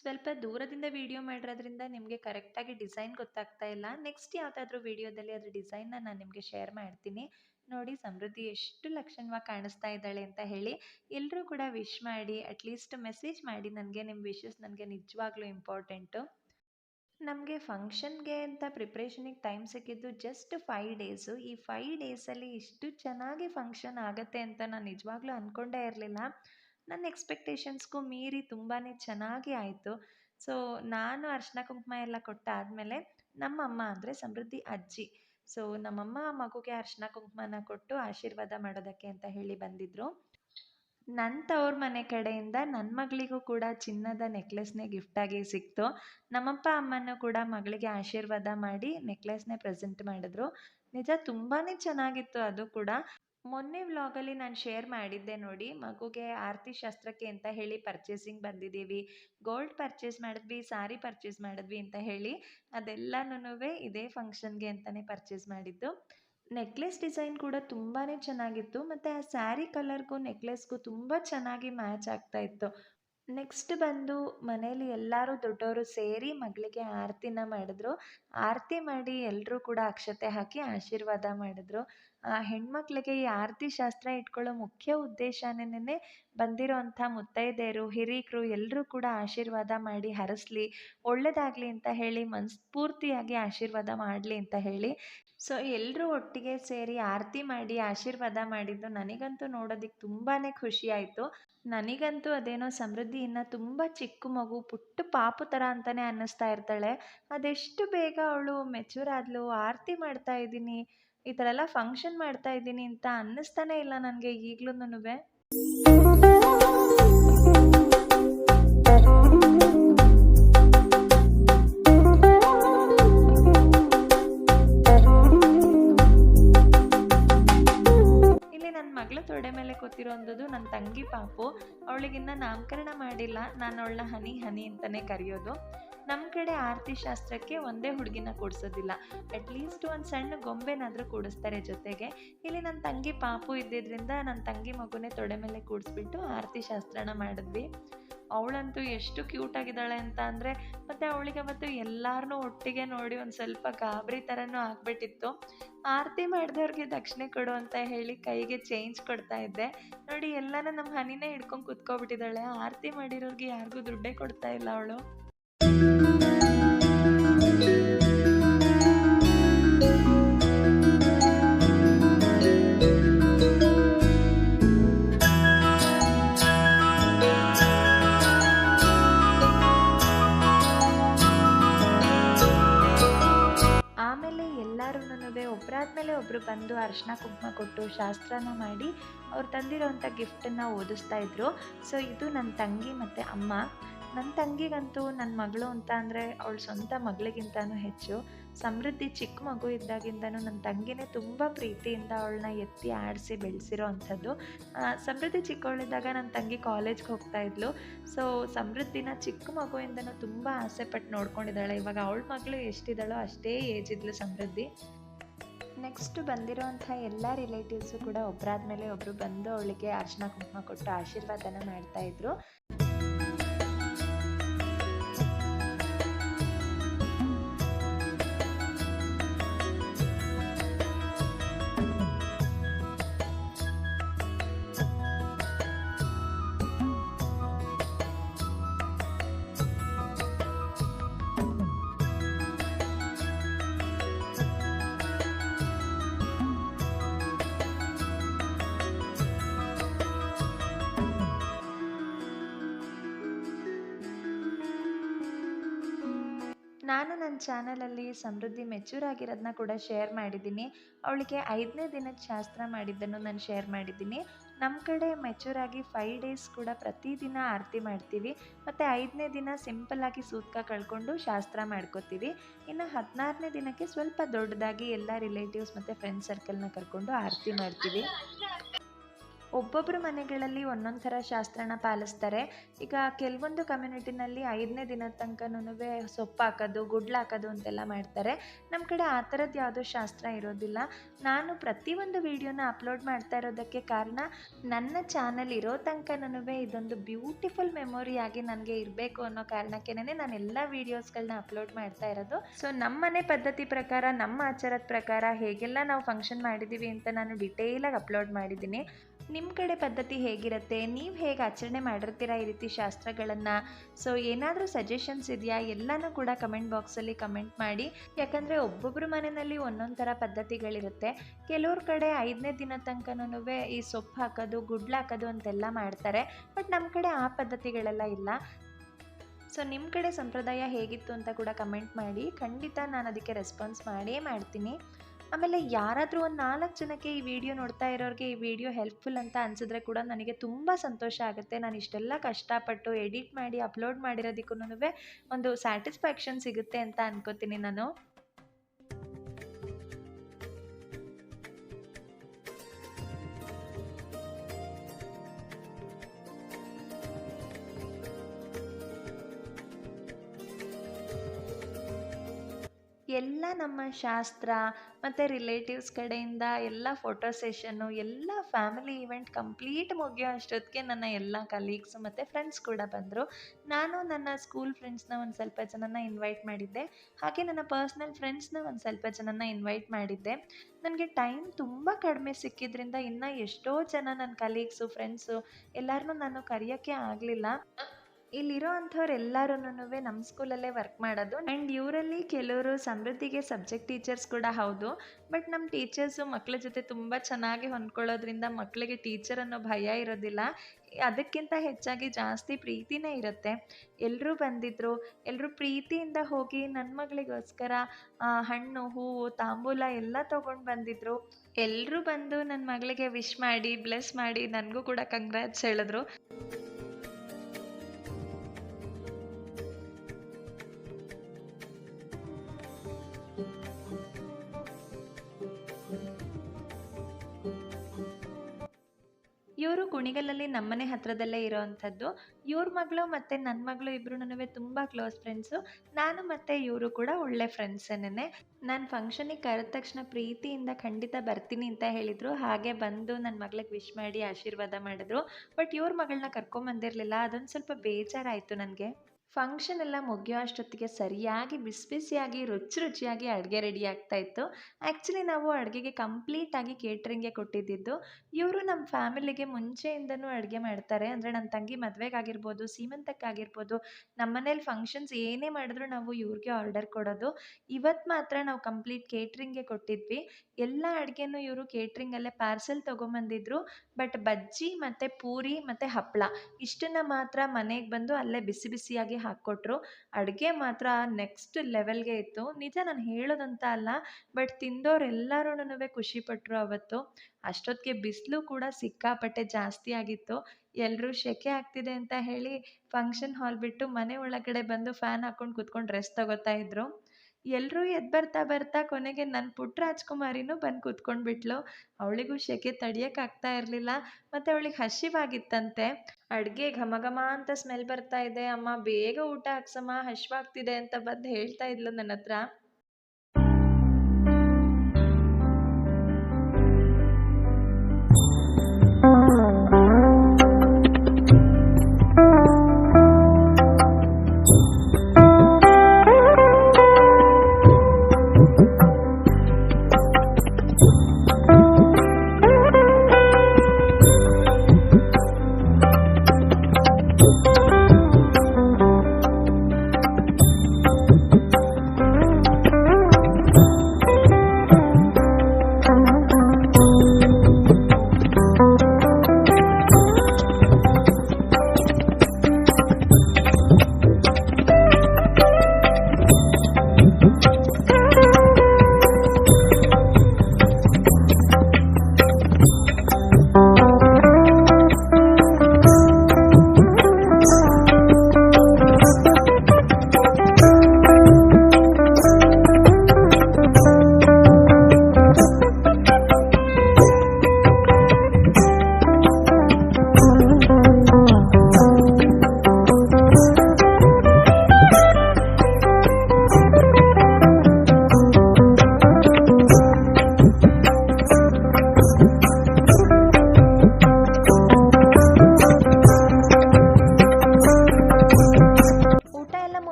ಸ್ವಲ್ಪ ದೂರದಿಂದ ವಿಡಿಯೋ ಮಾಡಿರೋದ್ರಿಂದ ನಿಮಗೆ ಕರೆಕ್ಟಾಗಿ ಡಿಸೈನ್ ಗೊತ್ತಾಗ್ತಾ ಇಲ್ಲ. ನೆಕ್ಸ್ಟ್ ಯಾವುದಾದ್ರೂ ವಿಡಿಯೋದಲ್ಲಿ ಅದ್ರ ಡಿಸೈನ್ನ ನಾನು ನಿಮಗೆ ಶೇರ್ ಮಾಡ್ತೀನಿ. ನೋಡಿ, ಸಮೃದ್ಧಿ ಎಷ್ಟು ಲಕ್ಷಣವಾಗಿ ಕಾಣಿಸ್ತಾ ಇದ್ದಾಳೆ ಅಂತ ಹೇಳಿ. ಎಲ್ಲರೂ ಕೂಡ ವಿಶ್ ಮಾಡಿ ಅಟ್ಲೀಸ್ಟ್ ಮೆಸೇಜ್ ಮಾಡಿ. ನನಗೆ ನಿಮ್ಮ ವಿಶಸ್ ನನಗೆ ನಿಜವಾಗ್ಲೂ ಇಂಪಾರ್ಟೆಂಟು ನಮಗೆ ಫಂಕ್ಷನ್ಗೆ ಅಂತ ಪ್ರಿಪ್ರೇಷನಿಗೆ ಟೈಮ್ ಸಿಕ್ಕಿದ್ದು ಜಸ್ಟ್ ಫೈವ್ ಡೇಸು. ಈ ಫೈವ್ ಡೇಸಲ್ಲಿ ಇಷ್ಟು ಚೆನ್ನಾಗಿ ಫಂಕ್ಷನ್ ಆಗುತ್ತೆ ಅಂತ ನಾನು ನಿಜವಾಗ್ಲೂ ಅಂದ್ಕೊಂಡೇ ಇರಲಿಲ್ಲ. ನನ್ನ ಎಕ್ಸ್ಪೆಕ್ಟೇಷನ್ಸ್ಗೂ ಮೀರಿ ತುಂಬಾ ಚೆನ್ನಾಗಿ ಆಯಿತು. ಸೊ, ನಾನು ಅರ್ಶಿನ ಕುಂಕುಮ ಎಲ್ಲ ಕೊಟ್ಟಾದಮೇಲೆ ನಮ್ಮಮ್ಮ ಅಂದರೆ ಸಮೃದ್ಧಿ ಅಜ್ಜಿ. ಸೊ, ನಮ್ಮಮ್ಮ ಮಗುಗೆ ಅರ್ಶಿನ ಕುಂಕುಮನ ಕೊಟ್ಟು ಆಶೀರ್ವಾದ ಮಾಡೋದಕ್ಕೆ ಅಂತ ಹೇಳಿ ಬಂದಿದ್ದರು ನನ್ನ ತವ್ರ ಮನೆ ಕಡೆಯಿಂದ ನನ್ನ ಮಗಳಿಗೂ ಕೂಡ ಚಿನ್ನದ ನೆಕ್ಲೆಸ್ನೇ ಗಿಫ್ಟಾಗಿ ಸಿಕ್ತು. ನಮ್ಮಪ್ಪ, ಅಮ್ಮನೂ ಕೂಡ ಮಗಳಿಗೆ ಆಶೀರ್ವಾದ ಮಾಡಿ ನೆಕ್ಲೆಸ್ನೇ ಪ್ರೆಸೆಂಟ್ ಮಾಡಿದ್ರು. ನಿಜ ತುಂಬಾ ಚೆನ್ನಾಗಿತ್ತು ಅದು ಕೂಡ. ಮೊನ್ನೆ ವ್ಲಾಗಲ್ಲಿ ನಾನು ಶೇರ್ ಮಾಡಿದ್ದೆ ನೋಡಿ, ಮಗುಗೆ ಆರತಿ ಶಾಸ್ತ್ರಕ್ಕೆ ಅಂತ ಹೇಳಿ ಪರ್ಚೇಸಿಂಗ್ ಬಂದಿದ್ದೀವಿ. ಗೋಲ್ಡ್ ಪರ್ಚೇಸ್ ಮಾಡಿದ್ವಿ ಸಾರಿ ಪರ್ಚೇಸ್ ಮಾಡಿದ್ವಿ ಅಂತ ಹೇಳಿ ಅದೆಲ್ಲನೂ ಇದೇ ಫಂಕ್ಷನ್ಗೆ ಅಂತಲೇ ಪರ್ಚೇಸ್ ಮಾಡಿದ್ದು. ನೆಕ್ಲೆಸ್ ಡಿಸೈನ್ ಕೂಡ ತುಂಬಾ ಚೆನ್ನಾಗಿತ್ತು. ಮತ್ತು ಆ ಸ್ಯಾರಿ ಕಲರ್ಗೂ ನೆಕ್ಲೆಸ್ಗೂ ತುಂಬ ಚೆನ್ನಾಗಿ ಮ್ಯಾಚ್ ಆಗ್ತಾ ಇತ್ತು. ನೆಕ್ಸ್ಟ್ ಬಂದು ಮನೇಲಿ ಎಲ್ಲರೂ ದೊಡ್ಡವರು ಸೇರಿ ಮಗಳಿಗೆ ಆರತಿನ ಮಾಡಿದ್ರು. ಆರತಿ ಮಾಡಿ ಎಲ್ಲರೂ ಕೂಡ ಅಕ್ಷತೆ ಹಾಕಿ ಆಶೀರ್ವಾದ ಮಾಡಿದ್ರು. ಹೆಣ್ಮಕ್ಳಿಗೆ ಈ ಆರತಿ ಶಾಸ್ತ್ರ ಇಟ್ಕೊಳ್ಳೋ ಮುಖ್ಯ ಉದ್ದೇಶನೇ ಬಂದಿರೋಂಥ ಮುತ್ತೈದೆಯರು, ಹಿರೀಕರು ಎಲ್ಲರೂ ಕೂಡ ಆಶೀರ್ವಾದ ಮಾಡಿ ಹರಸಲಿ, ಒಳ್ಳೇದಾಗಲಿ ಅಂತ ಹೇಳಿ ಮನಸ್ಫೂರ್ತಿಯಾಗಿ ಆಶೀರ್ವಾದ ಮಾಡಲಿ ಅಂತ ಹೇಳಿ. ಸೊ ಎಲ್ಲರೂ ಒಟ್ಟಿಗೆ ಸೇರಿ ಆರತಿ ಮಾಡಿ, ಆಶೀರ್ವಾದ ಮಾಡಿದ್ದು ನನಗಂತೂ ನೋಡೋದಕ್ಕೆ ತುಂಬಾ ಖುಷಿ ಆಯಿತು. ನನಗಂತೂ ಅದೇನೋ ಸಮೃದ್ಧಿಯನ್ನ ತುಂಬ ಚಿಕ್ಕ ಮಗು, ಪುಟ್ಟ ಪಾಪು ಥರ ಅಂತಲೇ ಅನ್ನಿಸ್ತಾ ಇರ್ತಾಳೆ. ಅದೆಷ್ಟು ಬೇಗ ಅವಳು ಮೆಚೂರ್ ಆದ್ಲು, ಆರತಿ ಮಾಡ್ತಾ ಇದ್ದೀನಿ ಈ ಥರ ಎಲ್ಲ ಫಂಕ್ಷನ್ ಮಾಡ್ತಾ ಇದ್ದೀನಿ ಅಂತ ಅನ್ನಿಸ್ತಾನೆ ಇಲ್ಲ ನನಗೆ ಈಗ್ಲೂನು ತೊಡೆ ಮೇಲೆ ಕೂತಿರೋಂಥದ್ದು ನನ್ನ ತಂಗಿ ಪಾಪು. ಅವಳಿಗಿನ್ನ ನಾಮಕರಣ ಮಾಡಿಲ್ಲ. ನಾನು ಅವಳನ್ನ ಹನಿ ಹನಿ ಅಂತಾನೆ ಕರೆಯೋದು. ನಮ್ಮ ಕಡೆ ಆರತಿ ಶಾಸ್ತ್ರಕ್ಕೆ ಒಂದೇ ಹುಡುಗಿನ ಕೂಡಿಸೋದಿಲ್ಲ. ಅಟ್ಲೀಸ್ಟ್ ಒಂದು ಸಣ್ಣ ಗೊಂಬೆನಾದರೂ ಕೂಡಿಸ್ತಾರೆ ಜೊತೆಗೆ. ಇಲ್ಲಿ ನನ್ನ ತಂಗಿ ಪಾಪು ಇದ್ದಿದ್ದರಿಂದ ನನ್ನ ತಂಗಿ ಮಗುನೇ ತೊಡೆ ಮೇಲೆ ಕೂಡಿಸ್ಬಿಟ್ಟು ಆರತಿ ಶಾಸ್ತ್ರನ ಮಾಡಿದ್ವಿ. ಅವಳಂತೂ ಎಷ್ಟು ಕ್ಯೂಟ್ ಆಗಿದ್ದಾಳೆ ಅಂತ ಅಂದರೆ, ಮತ್ತು ಅವಳಿಗೆ ಅವತ್ತು ಎಲ್ಲರನ್ನೂ ಒಟ್ಟಿಗೆ ನೋಡಿ ಒಂದು ಸ್ವಲ್ಪ ಗಾಬರಿ ಥರನೂ ಆಗ್ಬಿಟ್ಟಿತ್ತು. ಆರತಿ ಮಾಡಿದವ್ರಿಗೆ ದಕ್ಷಿಣೆ ಕೊಡು ಅಂತ ಹೇಳಿ ಕೈಗೆ ಚೇಂಜ್ ಕೊಡ್ತಾ ಇದ್ದೆ. ನೋಡಿ, ಎಲ್ಲನೂ ನಮ್ಮ ಹನಿನೇ ಹಿಡ್ಕೊಂಡು ಕುತ್ಕೊಬಿಟ್ಟಿದ್ದಾಳೆ. ಆರತಿ ಮಾಡಿರೋರಿಗೆ ಯಾರಿಗೂ ದುಡ್ಡೇ ಕೊಡ್ತಾ ಇಲ್ಲ ಅವಳು. ಆಮೇಲೆ ಎಲ್ಲರೂ ಒಬ್ಬರು ಬಂದು ಅರ್ಶನ ಕುಂಕುಮ ಕೊಟ್ಟು ಶಾಸ್ತ್ರನ ಮಾಡಿ ಅವ್ರು ತಂದಿರೋಂಥ ಗಿಫ್ಟನ್ನು ಓದಿಸ್ತಾ ಇದ್ರು. ಸೊ ಇದು ನನ್ನ ತಂಗಿ ಮತ್ತು ಅಮ್ಮ. ನನ್ನ ತಂಗಿಗಂತೂ ನನ್ನ ಮಗಳು ಅಂತ ಅಂದರೆ ಅವಳ ಸ್ವಂತ ಮಗಳಿಗಿಂತನೂ ಹೆಚ್ಚು. ಸಮೃದ್ಧಿ ಚಿಕ್ಕ ಮಗು ಇದ್ದಾಗಿಂದನೂ ನನ್ನ ತಂಗಿನೇ ತುಂಬ ಪ್ರೀತಿಯಿಂದ ಅವಳನ್ನ ಎತ್ತಿ ಆಡಿಸಿ ಬೆಳೆಸಿರೋ ಅಂಥದ್ದು. ಸಮೃದ್ಧಿ ಚಿಕ್ಕವಳಿದ್ದಾಗ ನನ್ನ ತಂಗಿ ಕಾಲೇಜ್ಗೆ ಹೋಗ್ತಾ ಇದ್ಲು. ಸೊ ಸಮೃದ್ಧಿನ ಚಿಕ್ಕ ಮಗುವಿಂದನೂ ತುಂಬ ಆಸೆಪಟ್ಟು ನೋಡ್ಕೊಂಡಿದ್ದಾಳೆ. ಇವಾಗ ಅವಳ ಮಗಳು ಎಷ್ಟಿದ್ದಾಳೋ ಅಷ್ಟೇ ಏಜ್ ಇದ್ಲು ಸಮೃದ್ಧಿ. ನೆಕ್ಸ್ಟ್ ಬಂದಿರೋಂಥ ಎಲ್ಲ ರಿಲೇಟಿವ್ಸು ಕೂಡ ಒಬ್ಬರಾದ ಮೇಲೆ ಒಬ್ಬರು ಬಂದು ಅವಳಿಗೆ ಅರ್ಶಿನ ಕುಂಕುಮ ಕೊಟ್ಟು ಆಶೀರ್ವಾದನ ಮಾಡ್ತಾ ನನ್ನ ಚಾನಲಲ್ಲಿ ಸಮೃದ್ಧಿ ಮೆಚೂರ್ ಆಗಿರೋದನ್ನ ಕೂಡ ಶೇರ್ ಮಾಡಿದ್ದೀನಿ. ಅವಳಿಗೆ ಐದನೇ ದಿನದ ಶಾಸ್ತ್ರ ಮಾಡಿದ್ದನ್ನು ನಾನು ಶೇರ್ ಮಾಡಿದ್ದೀನಿ. ನಮ್ಮ ಕಡೆ ಮೆಚೂರ್ ಆಗಿ ಫೈವ್ ಡೇಸ್ ಕೂಡ ಪ್ರತಿದಿನ ಆರತಿ ಮಾಡ್ತೀವಿ. ಮತ್ತು ಐದನೇ ದಿನ ಸಿಂಪಲ್ಲಾಗಿ ಸೂತ್ಕ ಕಳ್ಕೊಂಡು ಶಾಸ್ತ್ರ ಮಾಡ್ಕೋತೀವಿ. ಇನ್ನು ಹದಿನಾರನೇ ದಿನಕ್ಕೆ ಸ್ವಲ್ಪ ದೊಡ್ಡದಾಗಿ ಎಲ್ಲ ರಿಲೇಟಿವ್ಸ್ ಮತ್ತು ಫ್ರೆಂಡ್ ಸರ್ಕಲ್ನ ಕರ್ಕೊಂಡು ಆರತಿ ಮಾಡ್ತೀವಿ. ಒಬ್ಬೊಬ್ಬರು ಮನೆಗಳಲ್ಲಿ ಒಂದೊಂದು ಥರ ಶಾಸ್ತ್ರನ ಪಾಲಿಸ್ತಾರೆ. ಈಗ ಕೆಲವೊಂದು ಕಮ್ಯುನಿಟಿನಲ್ಲಿ ಐದನೇ ದಿನದ ತನಕನೂ ಸೊಪ್ಪು ಹಾಕೋದು ಗುಡ್ಲು ಹಾಕೋದು ಅಂತೆಲ್ಲ ಮಾಡ್ತಾರೆ. ನಮ್ಮ ಕಡೆ ಆ ಥರದ್ದು ಯಾವುದೂ ಶಾಸ್ತ್ರ ಇರೋದಿಲ್ಲ. ನಾನು ಪ್ರತಿಯೊಂದು ವಿಡಿಯೋನ ಅಪ್ಲೋಡ್ ಮಾಡ್ತಾ ಇರೋದಕ್ಕೆ ಕಾರಣ, ನನ್ನ ಚಾನಲ್ ಇರೋ ತನಕನೂ ಇದೊಂದು ಬ್ಯೂಟಿಫುಲ್ ಮೆಮೊರಿಯಾಗಿ ನನಗೆ ಇರಬೇಕು ಅನ್ನೋ ಕಾರಣಕ್ಕೇನೆ ನಾನು ಎಲ್ಲ ವೀಡಿಯೋಸ್ಗಳನ್ನ ಅಪ್ಲೋಡ್ ಮಾಡ್ತಾ ಇರೋದು. ಸೊ ನಮ್ಮ ಮನೆ ಪದ್ಧತಿ ಪ್ರಕಾರ, ನಮ್ಮ ಆಚಾರದ ಪ್ರಕಾರ ಹೇಗೆಲ್ಲ ನಾವು ಫಂಕ್ಷನ್ ಮಾಡಿದ್ದೀವಿ ಅಂತ ನಾನು ಡಿಟೇಲಾಗಿ ಅಪ್ಲೋಡ್ ಮಾಡಿದ್ದೀನಿ. ನಿಮ್ಮ ಕಡೆ ಪದ್ಧತಿ ಹೇಗಿರುತ್ತೆ? ನೀವು ಹೇಗೆ ಆಚರಣೆ ಮಾಡಿರ್ತೀರಾ ಈ ರೀತಿ ಶಾಸ್ತ್ರಗಳನ್ನು? ಸೊ ಏನಾದರೂ ಸಜೆಷನ್ಸ್ ಇದೆಯಾ? ಎಲ್ಲನೂ ಕೂಡ ಕಮೆಂಟ್ ಬಾಕ್ಸಲ್ಲಿ ಕಮೆಂಟ್ ಮಾಡಿ. ಯಾಕಂದರೆ ಒಬ್ಬೊಬ್ಬರು ಮನೆಯಲ್ಲಿ ಒಂದೊಂದು ಥರ ಪದ್ಧತಿಗಳಿರುತ್ತೆ. ಕೆಲವ್ರ ಕಡೆ ಐದನೇ ದಿನ ತನಕನೂ ಈ ಸೊಪ್ಪು ಹಾಕೋದು, ಗುಡ್ಲು ಹಾಕೋದು ಅಂತೆಲ್ಲ ಮಾಡ್ತಾರೆ. ಬಟ್ ನಮ್ಮ ಕಡೆ ಆ ಪದ್ಧತಿಗಳೆಲ್ಲ ಇಲ್ಲ. ಸೊ ನಿಮ್ಮ ಕಡೆ ಸಂಪ್ರದಾಯ ಹೇಗಿತ್ತು ಅಂತ ಕೂಡ ಕಮೆಂಟ್ ಮಾಡಿ. ಖಂಡಿತ ನಾನು ಅದಕ್ಕೆ ರೆಸ್ಪಾನ್ಸ್ ಮಾಡೇ ಮಾಡ್ತೀನಿ. ಆಮೇಲೆ ಯಾರಾದರೂ ಒಂದು ನಾಲ್ಕು ಜನಕ್ಕೆ ಈ ವಿಡಿಯೋ ನೋಡ್ತಾ ಇರೋರಿಗೆ ಈ ವಿಡಿಯೋ ಹೆಲ್ಪ್ಫುಲ್ ಅಂತ ಅನಿಸಿದ್ರೆ ಕೂಡ ನನಗೆ ತುಂಬ ಸಂತೋಷ ಆಗುತ್ತೆ. ನಾನು ಇಷ್ಟೆಲ್ಲ ಕಷ್ಟಪಟ್ಟು ಎಡಿಟ್ ಮಾಡಿ, ಅಪ್ಲೋಡ್ ಮಾಡಿರೋದಕ್ಕೂ ಒಂದು ಸ್ಯಾಟಿಸ್ಫ್ಯಾಕ್ಷನ್ ಸಿಗುತ್ತೆ ಅಂತ ಅನ್ಕೋತೀನಿ ನಾನು. ಎಲ್ಲ ನಮ್ಮ ಶಾಸ್ತ್ರ ಮತ್ತು ರಿಲೇಟಿವ್ಸ್ ಕಡೆಯಿಂದ ಎಲ್ಲ ಫೋಟೋ ಸೆಷನ್ನು ಎಲ್ಲ ಫ್ಯಾಮಿಲಿ ಈವೆಂಟ್ ಕಂಪ್ಲೀಟ್ ಮುಗಿಯೋ ಅಷ್ಟೊತ್ತಿಗೆ ನನ್ನ ಎಲ್ಲ ಕಲೀಗ್ಸು ಮತ್ತು ಫ್ರೆಂಡ್ಸ್ ಕೂಡ ಬಂದರು. ನಾನು ನನ್ನ ಸ್ಕೂಲ್ ಫ್ರೆಂಡ್ಸ್ನ ಒಂದು ಸ್ವಲ್ಪ ಜನನ ಇನ್ವೈಟ್ ಮಾಡಿದ್ದೆ. ಹಾಗೆ ನನ್ನ ಪರ್ಸ್ನಲ್ ಫ್ರೆಂಡ್ಸ್ನ ಒಂದು ಸ್ವಲ್ಪ ಜನನ ಇನ್ವೈಟ್ ಮಾಡಿದ್ದೆ. ನನಗೆ ಟೈಮ್ ತುಂಬ ಕಡಿಮೆ ಸಿಕ್ಕಿದ್ರಿಂದ ಇನ್ನೂ ಎಷ್ಟೋ ಜನ ನನ್ನ ಕಲೀಗ್ಸು ಫ್ರೆಂಡ್ಸು ಎಲ್ಲರನ್ನೂ ನಾನು ಕರೆಯೋಕ್ಕೆ ಆಗಲಿಲ್ಲ. ಇಲ್ಲಿರೋ ಅಂಥವ್ರು ಎಲ್ಲರೂ ನಮ್ಮ ಸ್ಕೂಲಲ್ಲೇ ವರ್ಕ್ ಮಾಡೋದು. ಆ್ಯಂಡ್ ಇವರಲ್ಲಿ ಕೆಲವರು ಸಮೃದ್ಧಿಗೆ ಸಬ್ಜೆಕ್ಟ್ ಟೀಚರ್ಸ್ ಕೂಡ ಹೌದು. ಬಟ್ ನಮ್ಮ ಟೀಚರ್ಸು ಮಕ್ಕಳ ಜೊತೆ ತುಂಬ ಚೆನ್ನಾಗಿ ಹೊಂದ್ಕೊಳ್ಳೋದ್ರಿಂದ ಮಕ್ಕಳಿಗೆ ಟೀಚರ್ ಅನ್ನೋ ಭಯ ಇರೋದಿಲ್ಲ. ಅದಕ್ಕಿಂತ ಹೆಚ್ಚಾಗಿ ಜಾಸ್ತಿ ಪ್ರೀತಿನೇ ಇರುತ್ತೆ. ಎಲ್ಲರೂ ಬಂದಿದ್ದರು ಎಲ್ಲರೂ ಪ್ರೀತಿಯಿಂದ ಹೋಗಿ ನನ್ನ ಮಗಳಿಗೋಸ್ಕರ ಹಣ್ಣು, ಹೂವು, ತಾಂಬೂಲ ಎಲ್ಲ ತೊಗೊಂಡು ಬಂದಿದ್ದರು ಎಲ್ಲರೂ ಬಂದು ನನ್ನ ಮಗಳಿಗೆ ವಿಶ್ ಮಾಡಿ, ಬ್ಲೆಸ್ ಮಾಡಿ ನನಗೂ ಕೂಡ ಕಂಗ್ರ್ಯಾಟ್ಸ್ ಹೇಳಿದ್ರು. ಇವರು ಕುಣಿಗಲಲ್ಲಿ ನಮ್ಮನೆ ಹತ್ರದಲ್ಲೇ ಇರೋವಂಥದ್ದು. ಇವ್ರ ಮಗಳು ಮತ್ತು ನನ್ನ ಮಗಳು ಇಬ್ಬರೂ ತುಂಬ ಕ್ಲೋಸ್ ಫ್ರೆಂಡ್ಸು ನಾನು ಮತ್ತು ಇವರು ಕೂಡ ಒಳ್ಳೆ ಫ್ರೆಂಡ್ಸೇನೆ ನಾನು ಫಂಕ್ಷನಿಗೆ ಕರೆದ ತಕ್ಷಣ ಪ್ರೀತಿಯಿಂದ ಖಂಡಿತ ಬರ್ತೀನಿ ಅಂತ ಹೇಳಿದರು. ಹಾಗೆ ಬಂದು ನನ್ನ ಮಗಳಿಗೆ ವಿಶ್ ಮಾಡಿ ಆಶೀರ್ವಾದ ಮಾಡಿದ್ರು. ಬಟ್ ಇವ್ರ ಮಗಳನ್ನ ಕರ್ಕೊಂಬಂದಿರಲಿಲ್ಲ. ಅದೊಂದು ಸ್ವಲ್ಪ ಬೇಜಾರಾಯಿತು ನನಗೆ. ಫಂಕ್ಷನ್ ಎಲ್ಲ ಮುಗಿಯೋ ಅಷ್ಟೊತ್ತಿಗೆ ಸರಿಯಾಗಿ, ಬಿಸಿ ಬಿಸಿಯಾಗಿ, ರುಚಿ ರುಚಿಯಾಗಿ ಅಡುಗೆ ರೆಡಿ ಆಗ್ತಾ ಇತ್ತು. ಆ್ಯಕ್ಚುಲಿ ನಾವು ಅಡುಗೆಗೆ ಕಂಪ್ಲೀಟಾಗಿ ಕೇಟ್ರಿಂಗ್ಗೆ ಕೊಟ್ಟಿದ್ದಿದ್ದು, ಇವರು ನಮ್ಮ ಫ್ಯಾಮಿಲಿಗೆ ಮುಂಚೆಯಿಂದನೂ ಅಡುಗೆ ಮಾಡ್ತಾರೆ. ಅಂದರೆ ನನ್ನ ತಂಗಿ ಮದುವೆಗಾಗಿರ್ಬೋದು ಸೀಮಂತಕ್ಕಾಗಿರ್ಬೋದು ನಮ್ಮ ಮನೇಲಿ ಫಂಕ್ಷನ್ಸ್ ಏನೇ ಮಾಡಿದ್ರು ನಾವು ಇವ್ರಿಗೆ ಆರ್ಡರ್ ಕೊಡೋದು. ಇವತ್ತು ಮಾತ್ರ ನಾವು ಕಂಪ್ಲೀಟ್ ಕೇಟ್ರಿಂಗ್ಗೆ ಕೊಟ್ಟಿದ್ವಿ. ಎಲ್ಲ ಅಡುಗೆನೂ ಇವರು ಕೇಟ್ರಿಂಗಲ್ಲೇ ಪಾರ್ಸೆಲ್ ತೊಗೊಂಬಂದಿದ್ರು. ಬಟ್ ಬಜ್ಜಿ ಮತ್ತು ಪೂರಿ ಮತ್ತು ಹಪ್ಪಳ ಇಷ್ಟನ್ನು ಮಾತ್ರ ಮನೆಗೆ ಬಂದು ಅಲ್ಲೇ ಬಿಸಿ ಬಿಸಿಯಾಗಿ ಹಾಕ್ಕೊಟ್ರು. ಅಡುಗೆ ಮಾತ್ರ ನೆಕ್ಸ್ಟ್ ಲೆವೆಲ್ಗೆ ಇತ್ತು. ನಿಜ ನಾನು ಹೇಳೋದಂತ ಅಲ್ಲ ಬಟ್ ತಿಂದೋರೆಲ್ಲರೂ ಖುಷಿಪಟ್ಟರು ಅವತ್ತು. ಅಷ್ಟೊತ್ತಿಗೆ ಬಿಸಿಲು ಕೂಡ ಸಿಕ್ಕಾಪಟ್ಟೆ ಜಾಸ್ತಿ ಆಗಿತ್ತು. ಎಲ್ಲರೂ ಸೆಕೆ ಆಗ್ತಿದೆ ಅಂತ ಹೇಳಿ ಫಂಕ್ಷನ್ ಹಾಲ್ ಬಿಟ್ಟು ಮನೆ ಒಳಗಡೆ ಬಂದು ಫ್ಯಾನ್ ಹಾಕ್ಕೊಂಡು ಕೂತ್ಕೊಂಡು ರೆಸ್ಟ್ ತಗೋತಾ ಇದ್ರು. ಎಲ್ಲರೂ ಎದ್ದು ಬರ್ತಾ ಬರ್ತಾ ಕೊನೆಗೆ ನನ್ನ ಪುಟ್ಟ ರಾಜ್ಕುಮಾರಿನೂ ಬಂದು ಕೂತ್ಕೊಂಡ್ಬಿಟ್ಲು ಅವಳಿಗೂ ಸೆಕೆ ತಡಿಯೋಕ್ಕಾಗ್ತಾ ಇರಲಿಲ್ಲ, ಮತ್ತು ಅವಳಿಗೆ ಹಸಿವಾಗಿತ್ತಂತೆ. ಅಡುಗೆ ಘಮ ಘಮ ಅಂತ ಸ್ಮೆಲ್ ಬರ್ತಾ ಇದೆ. ಅಮ್ಮ, ಬೇಗ ಊಟ ಹಾಕ್ಸಮ್ಮ ಹಸಿವಾಗ್ತಿದೆ ಅಂತ ಬಂದು ಹೇಳ್ತಾ ಇದ್ಲು ನನ್ನ ಹತ್ರ.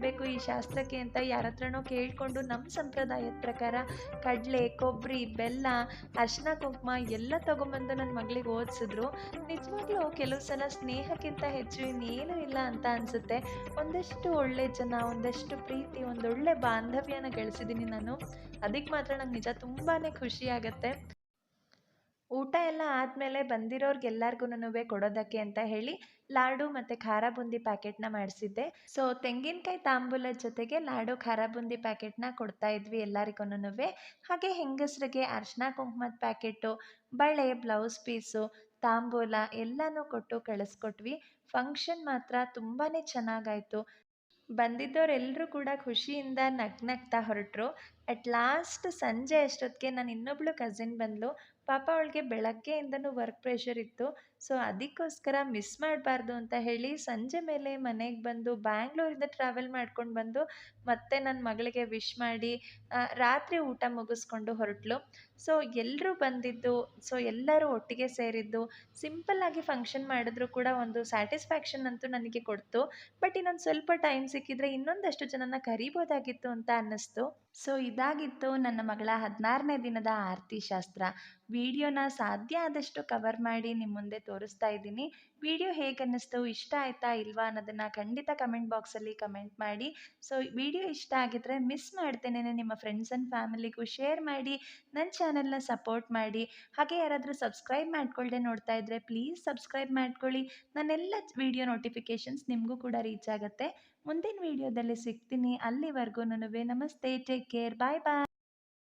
ಮಾಡಬೇಕು ಈ ಶಾಸ್ತ್ರಕ್ಕೆ ಅಂತ ಯಾರ ಹತ್ರನೋ ಕೇಳಿಕೊಂಡು ನಮ್ಮ ಸಂಪ್ರದಾಯದ ಪ್ರಕಾರ ಕಡಲೆ, ಕೊಬ್ಬರಿ, ಬೆಲ್ಲ ಅರ್ಶಿನ ಕುಂಕುಮ ಎಲ್ಲ ತೊಗೊಂಬಂದು ನನ್ನ ಮಗಳಿಗೆ ಓದಿಸಿದ್ರು. ನಿಜವಾಗ್ಲೂ ಕೆಲವು ಸಲ ಸ್ನೇಹಕ್ಕಿಂತ ಹೆಚ್ಚು ಇನ್ನೇನು ಇಲ್ಲ ಅಂತ ಅನಿಸುತ್ತೆ. ಒಂದಷ್ಟು ಒಳ್ಳೆ ಜನ, ಒಂದಷ್ಟು ಪ್ರೀತಿ, ಒಂದೊಳ್ಳೆ ಬಾಂಧವ್ಯನ ಗಳಿಸಿದ್ದೀನಿ ನಾನು. ಅದಕ್ಕೆ ಮಾತ್ರ ನಂಗೆ ನಿಜ ತುಂಬಾ ಖುಷಿ ಆಗುತ್ತೆ. ಊಟ ಎಲ್ಲ ಆದಮೇಲೆ ಬಂದಿರೋರ್ಗೆಲ್ಲರಿಗೂನುವೆ ಕೊಡೋದಕ್ಕೆ ಅಂತ ಹೇಳಿ ಲಾಡು ಮತ್ತು ಖಾರ ಬೂಂದಿ ಪ್ಯಾಕೆಟ್ನ ಮಾಡಿಸಿದ್ದೆ. ಸೊ ತೆಂಗಿನಕಾಯಿ ತಾಂಬೂಲದ ಜೊತೆಗೆ ಲಾಡು ಖಾರ ಬೂಂದಿ ಪ್ಯಾಕೆಟ್ನ ಕೊಡ್ತಾ ಇದ್ವಿ ಎಲ್ಲರಿಗೂನು ಹಾಗೆ ಹೆಂಗಸರಿಗೆ ಅರಿಶಿನ ಕುಂಕುಮದ ಪ್ಯಾಕೆಟು ಬಳೆ, ಬ್ಲೌಸ್ ಪೀಸು, ತಾಂಬೂಲ ಎಲ್ಲನೂ ಕೊಟ್ಟು ಕಳಿಸ್ಕೊಟ್ವಿ. ಫಂಕ್ಷನ್ ಮಾತ್ರ ತುಂಬಾ ಚೆನ್ನಾಗಾಯಿತು. ಬಂದಿದ್ದವರೆಲ್ಲರೂ ಕೂಡ ಖುಷಿಯಿಂದ ನಗ್ನಗ್ತಾ ಹೊರಟರು. ಅಟ್ ಲಾಸ್ಟ್ ಸಂಜೆ ಅಷ್ಟೊತ್ತಿಗೆ ನಾನು ಇನ್ನೊಬ್ಳು ಕಸಿನ್ ಬಂದಳು ಪಾಪ ಅವಳಿಗೆ ಬೆಳಗ್ಗೆಯಿಂದನೂ ವರ್ಕ್ ಪ್ರೆಷರ್ ಇತ್ತು. ಸೊ ಅದಕ್ಕೋಸ್ಕರ ಮಿಸ್ ಮಾಡಬಾರ್ದು ಅಂತ ಹೇಳಿ ಸಂಜೆ ಮೇಲೆ ಮನೆಗೆ ಬಂದು ಬ್ಯಾಂಗ್ಳೂರಿಂದ ಟ್ರಾವೆಲ್ ಮಾಡ್ಕೊಂಡು ಬಂದು ಮತ್ತೆ ನನ್ನ ಮಗಳಿಗೆ ವಿಶ್ ಮಾಡಿ ರಾತ್ರಿ ಊಟ ಮುಗಿಸ್ಕೊಂಡು ಹೊರಟ್ಲು. ಸೊ ಎಲ್ಲರೂ ಬಂದಿದ್ದು, ಸೊ ಎಲ್ಲರೂ ಒಟ್ಟಿಗೆ ಸೇರಿದ್ದು ಸಿಂಪಲ್ಲಾಗಿ ಫಂಕ್ಷನ್ ಮಾಡಿದ್ರು ಕೂಡ ಒಂದು ಸ್ಯಾಟಿಸ್ಫ್ಯಾಕ್ಷನ್ ಅಂತೂ ನನಗೆ ಕೊಡ್ತು. ಬಟ್ ಇನ್ನೊಂದು ಸ್ವಲ್ಪ ಟೈಮ್ ಸಿಕ್ಕಿದ್ರೆ ಇನ್ನೊಂದಷ್ಟು ಜನನ ಕರಿಬೋದಾಗಿತ್ತು ಅಂತ ಅನ್ನಿಸ್ತು. ಸೊ ಇದಾಗಿತ್ತು ನನ್ನ ಮಗಳ ಹದಿನಾರನೇ ದಿನದ ಆರತಿ ಶಾಸ್ತ್ರ. ವಿಡಿಯೋನ ಸಾಧ್ಯ ಆದಷ್ಟು ಕವರ್ ಮಾಡಿ ನಿಮ್ಮ ಮುಂದೆ ತೋರಿಸ್ತಾ ಇದ್ದೀನಿ. ವಿಡಿಯೋ ಹೇಗೆ ಅನ್ನಿಸ್ತು ಇಷ್ಟ ಆಯ್ತಾ ಇಲ್ವಾ ಅನ್ನೋದನ್ನು ಖಂಡಿತ ಕಮೆಂಟ್ ಬಾಕ್ಸಲ್ಲಿ ಕಮೆಂಟ್ ಮಾಡಿ. ಸೊ, ವಿಡಿಯೋ ಇಷ್ಟ ಆಗಿದ್ರೆ ಮಿಸ್ ಮಾಡ್ತೇನೆ ನಿಮ್ಮ ಫ್ರೆಂಡ್ಸ್ ಆ್ಯಂಡ್ ಫ್ಯಾಮಿಲಿಗೂ ಶೇರ್ ಮಾಡಿ ನನ್ನ ಚಾನಲ್ನ ಸಪೋರ್ಟ್ ಮಾಡಿ. ಹಾಗೆ ಯಾರಾದರೂ ಸಬ್ಸ್ಕ್ರೈಬ್ ಮಾಡ್ಕೊಳ್ಳದೆ ನೋಡ್ತಾ ಇದ್ದರೆ ಪ್ಲೀಸ್ ಸಬ್ಸ್ಕ್ರೈಬ್ ಮಾಡ್ಕೊಳ್ಳಿ. ನನ್ನೆಲ್ಲ ವಿಡಿಯೋ ನೋಟಿಫಿಕೇಷನ್ಸ್ ನಿಮಗೂ ಕೂಡ ರೀಚ್ ಆಗುತ್ತೆ. ಮುಂದಿನ ವಿಡಿಯೋದಲ್ಲಿ ಸಿಗ್ತೀನಿ. ಅಲ್ಲಿವರೆಗೂ ನಮಸ್ತೆ. Take care. Bye bye.